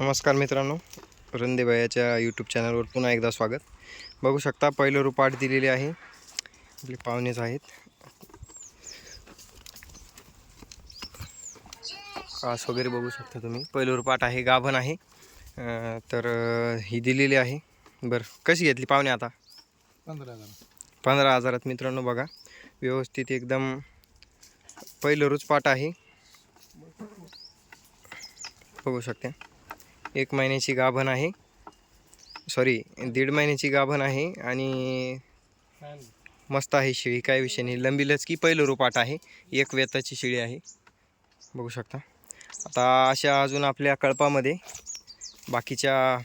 नमस्कार मित्रांनो रंदेबायाच्या यूट्यूब चॅनलवर पुन्हा एकदा स्वागत. बघू शकता पहिलं रुपाट दिलेले आहे. आपले पाहुणेच आहेत. कास वगैरे बघू शकता तुम्ही. पहिलं रुपाट आहे गाभण आहे. तर ही दिलेली आहे. बरं कशी घेतली पाहुणे आता? पंधरा हजार पंधरा हजारात मित्रांनो बघा. व्यवस्थित एकदम पहिलं रुच पाट आहे. बघू शकता. एक महिन्याची गाभण आहे. सॉरी दीड महिन्याची गाभण आहे आणि मस्त आहे शिळी काय विषय नाही. लंबी लचकी पहिलं रुपाट आहे. एक वेताची शिळी आहे. बघू शकता. आता अशा अजून आपल्या कळपामध्ये बाकीच्या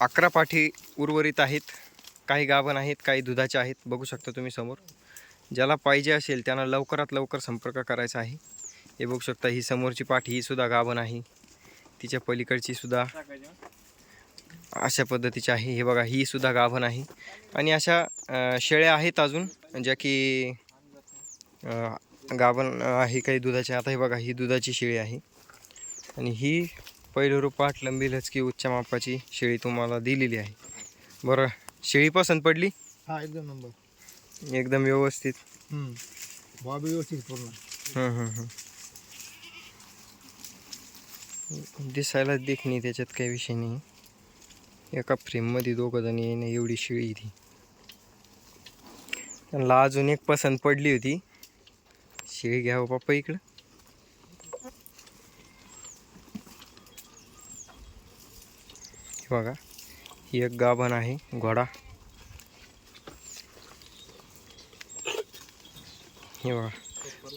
अकरा पाठी उर्वरित आहेत. काही गाभण आहेत काही दुधाचे आहेत. बघू शकता तुम्ही समोर. ज्याला पाहिजे असेल त्यांना लवकरात लवकर संपर्क करायचा आहे. हे बघू शकता ही समोरची पाठी ही सुद्धा गाभण आहे. तिच्या पलीकडची सुद्धा अशा पद्धतीची आहे. हे बघा ही सुद्धा गाभण आहे. आणि अशा शेळ्या आहेत अजून ज्या की गाभण आहे काही दुधाच्या आता हे बघा ही दुधाची शेळी आहे. आणि ही पहिलं रुपाट लंबी लचकी उच्च मापाची शेळी तुम्हाला दिलेली आहे. बरं शेळी पसंत पडली? हा एकदम नंबर. एकदम व्यवस्थित. बॉबी व्यवस्थित पूर्ण. हं, हं, हं. दिसायला देखणी त्याच्यात काही विषय नाही. एका फ्रेममध्ये दोघं जण येणं एवढी शिळी ती. त्यांना अजून एक पसंत पडली होती. शिळी घ्यावं पप्पा इकडं. बघा ही एक गाभण आहे घोडा. हे बघा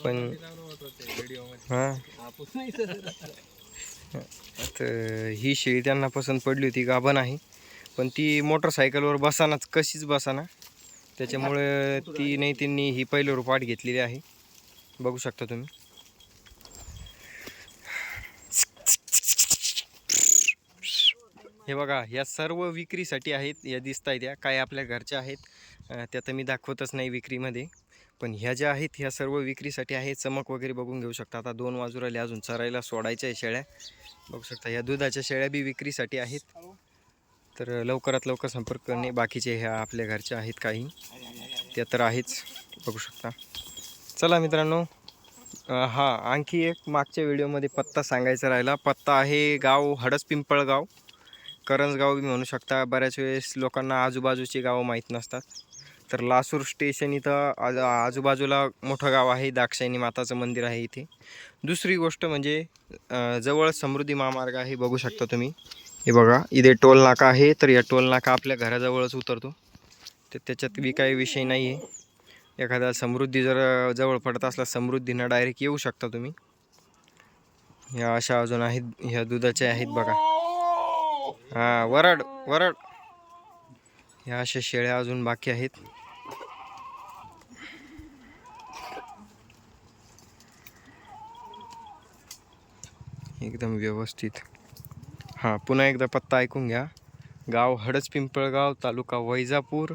पण हां? तर ही शेळी त्यांना पसंत पडली होती गाभण आहे. पण ती मोटरसायकलवर बसानाच कशीच बसाना. त्याच्यामुळे ती नाही त्यांनी ही पहिल्यावर पाठ घेतलेली आहे. बघू शकता तुम्ही. हे बघा या सर्व विक्रीसाठी आहेत या दिसत आहेत या. काय आपल्या घरच्या आहेत त्या तर मी दाखवतच नाही विक्रीमध्ये. पण ह्या ज्या आहेत ह्या सर्व विक्रीसाठी आहे चमक वगैरे बघून घेऊ शकता. आता दोन वाजूराले अजून चरायला सोडायच्या आहे शेळ्या. बघू शकता ह्या दुधाच्या शेळ्या बी विक्रीसाठी आहेत. तर लवकरात लवकर संपर्क करणे बाकीचे ह्या आपल्या घरच्या आहेत काही. त्या तर आहेच बघू शकता. चला मित्रांनो हां आणखी एक मागच्या व्हिडिओमध्ये पत्ता सांगायचा राहिला. पत्ता आहे गाव हडस पिंपळगाव. करंजगाव बी म्हणू शकता. बऱ्याच वेळेस लोकांना आजूबाजूची गावं माहीत नसतात. तर लासूर स्टेशन इथं आज आजूबाजूला मोठं गाव आहे. दाक्षायणी माताचं मंदिर आहे इथे. दुसरी गोष्ट म्हणजे जवळ समृद्धी महामार्ग आहे बघू शकता तुम्ही. हे बघा इथे टोल नाका आहे तर या टोल नाका आपल्या घराजवळच उतरतो. तर त्याच्यात बी काही विषय नाही आहे एखादा समृद्धी जर जवळ पडत असला समृद्धीनं डायरेक्ट येऊ शकता तुम्ही. ह्या अशा अजून आहेत ह्या दुधाच्या आहेत बघा. हां वरड वरड. ह्या अशा शेळ्या अजून बाकी आहेत. एकदम व्यवस्थित. हां पुन्हा एकदा पत्ता ऐकून घ्या. गाव हडच पिंपळगाव तालुका वैजापूर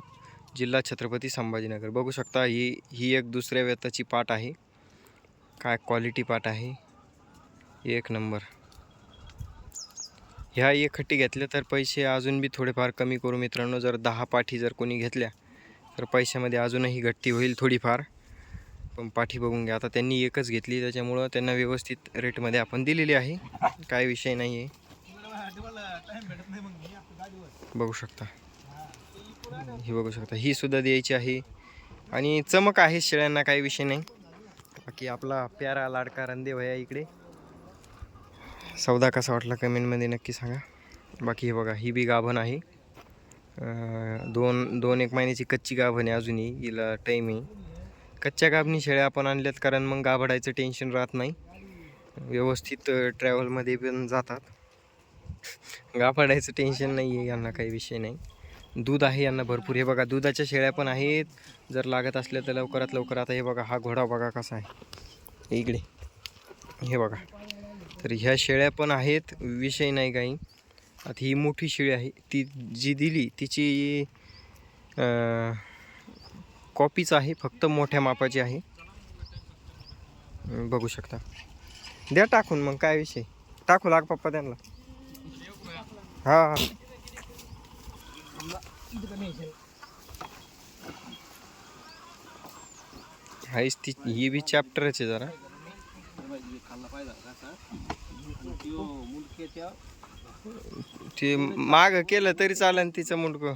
जिल्हा छत्रपती संभाजीनगर. बघू शकता ही ही एक दुसऱ्या व्यताची पाट आहे. काय क्वालिटी पाट आहे? एक नंबर. ह्या एक खट्टी घेतल्या तर पैसे अजून बी थोडेफार कमी करू मित्रांनो. जर दहा पाठी जर कोणी घेतल्या तर पैशामध्ये अजूनही घट्टी होईल थोडीफार. पण पाठी बघून घ्या. आता त्यांनी एकच घेतली त्याच्यामुळं त्यांना व्यवस्थित रेटमध्ये आपण दिलेली आहे. काय विषय नाही आहे बघू शकता. ही बघू शकता. ही सुद्धा द्यायची आहे. आणि चमक आहे शेळ्यांना काही विषय नाही. बाकी आपला प्यारा लाडका रंदे भया इकडे. सौदा कसा वाटला कमेंटमध्ये नक्की सांगा. बाकी हे बघा ही बी गाभण आहे. दोन दोन एक महिन्याची कच्ची गाभण आहे अजूनही. हिला टाईम आहे. कच्च्या गाभणी शेळ्या आपण आणल्यात कारण मग गाभडायचं टेन्शन राहत नाही. व्यवस्थित ट्रॅव्हलमध्ये पण जातात. गाभडायचं टेन्शन नाही आहे यांना काही विषय नाही. दूध आहे यांना भरपूर. हे बघा दुधाच्या शेळ्या पण आहेत. जर लागत असल्या तर लवकरात लवकर. आता हे बघा हा घोडा बघा कसा आहे. इकडे. हे बघा. तर ह्या शेळ्या पण आहेत. विषय नाही काही. आता ही मोठी शेळी आहे. ती जी दिली तिची कॉपीच आहे फक्त मोठ्या मापाची आहे. बघू शकता. द्या टाकून मग काय विषय? टाकू लाग पप्पा त्यांना. हा. हा हायच ती ही बी चॅप्टरच आहे जरा. ते माग केलं तरी चालेल तिचं मुलगं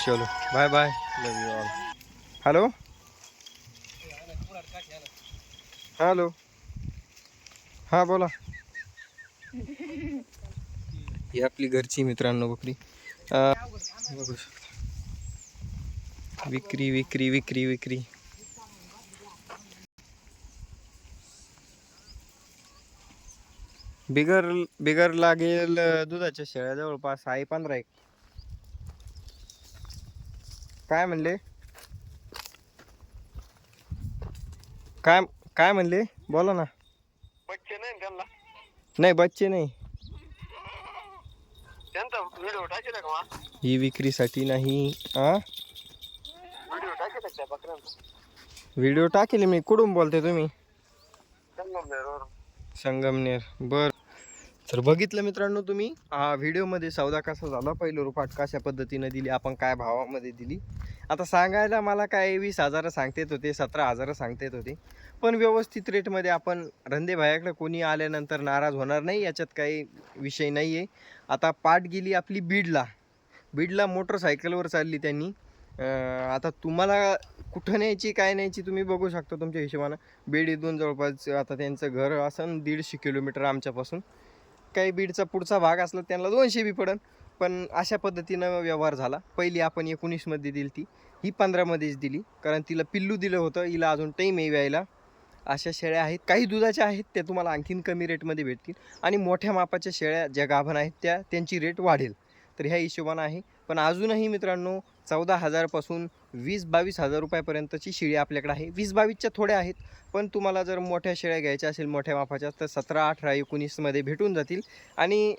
चलो bye bye love you all hello hello हां बोला. ही आपली घरची मित्रांनो बकरी. बघू शकता. विक्री विक्री विक्री विक्री. बिगर बिगर लागेल दुधाच्या शेळ्या जवळपास आहे पंधरा एक. काय म्हणले? काय काय म्हणले? बोला ना. बच्चे नाही त्यांना? नाही बच्चे नाही. त्यांचा व्हिडिओ टाकेल का ही विक्रीसाठी नाही हा व्हिडिओ टाकेल त्या बकऱ्यांचा? व्हिडिओ टाकेल मी. कुठून बोलते तुम्ही? संगमनेरवर संगमनेर. बर. तर बघितलं मित्रांनो तुम्ही व्हिडिओमध्ये सौदा कसा झाला पहिलं रुपाट कशा पद्धतीनं दिली आपण काय भावामध्ये दिली. आता सांगायला मला काय वीस हजार येत होते सतरा हजार येत होते. पण व्यवस्थित रेटमध्ये आपण रंदे भायाकडे कोणी आल्यानंतर नाराज होणार नाही याच्यात काही विषय नाही आहे आता पाठ गेली आपली बीडला. बीडला मोटरसायकलवर चालली त्यांनी. आता तुम्हाला कुठं न्यायची काय न्यायची तुम्ही बघू शकता तुमच्या हिशोबानं. बीड इथून जवळपास आता त्यांचं घर असं दीडशे किलोमीटर आमच्यापासून. काही बीडचा पुढचा भाग असला त्यांना दोनशे बी पडन. पण अशा पद्धतीनं व्यवहार झाला. पहिली आपण एकोणीसमध्ये दिली ती. ही पंधरामध्येच दिली. कारण तिला पिल्लू दिलं होतं. हिला अजून टाईम आहे यायला. अशा शेळ्या आहेत. काही दुधाच्या आहेत. त्या तुम्हाला आणखीन कमी रेटमध्ये भेटतील. आणि मोठ्या मापाच्या शेळ्या ज्या गाभण आहेत त्या त्यांची रेट वाढेल. तर ह्या हिशोबानं आहे. पण अजूनही मित्रांनो चौदा हजारपासून वीस बावीस हजार रुपयापर्यंतची शेळी आपल्याकडे आहे. वीस बावीसच्या थोड्या आहेत पण तुम्हाला जर मोठ्या शेळ्या घ्यायच्या असेल मोठ्या मापाच्या तर सतरा अठरा एकोणीसमध्ये भेटून जातील. आणि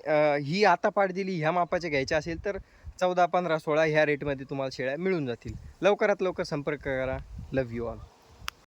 ही आता पाठ दिली ह्या मापाच्या घ्यायच्या असेल तर चौदा पंधरा सोळा ह्या रेटमध्ये तुम्हाला शेळ्या मिळून जातील. लवकरात लवकर संपर्क करा. लव यू ऑल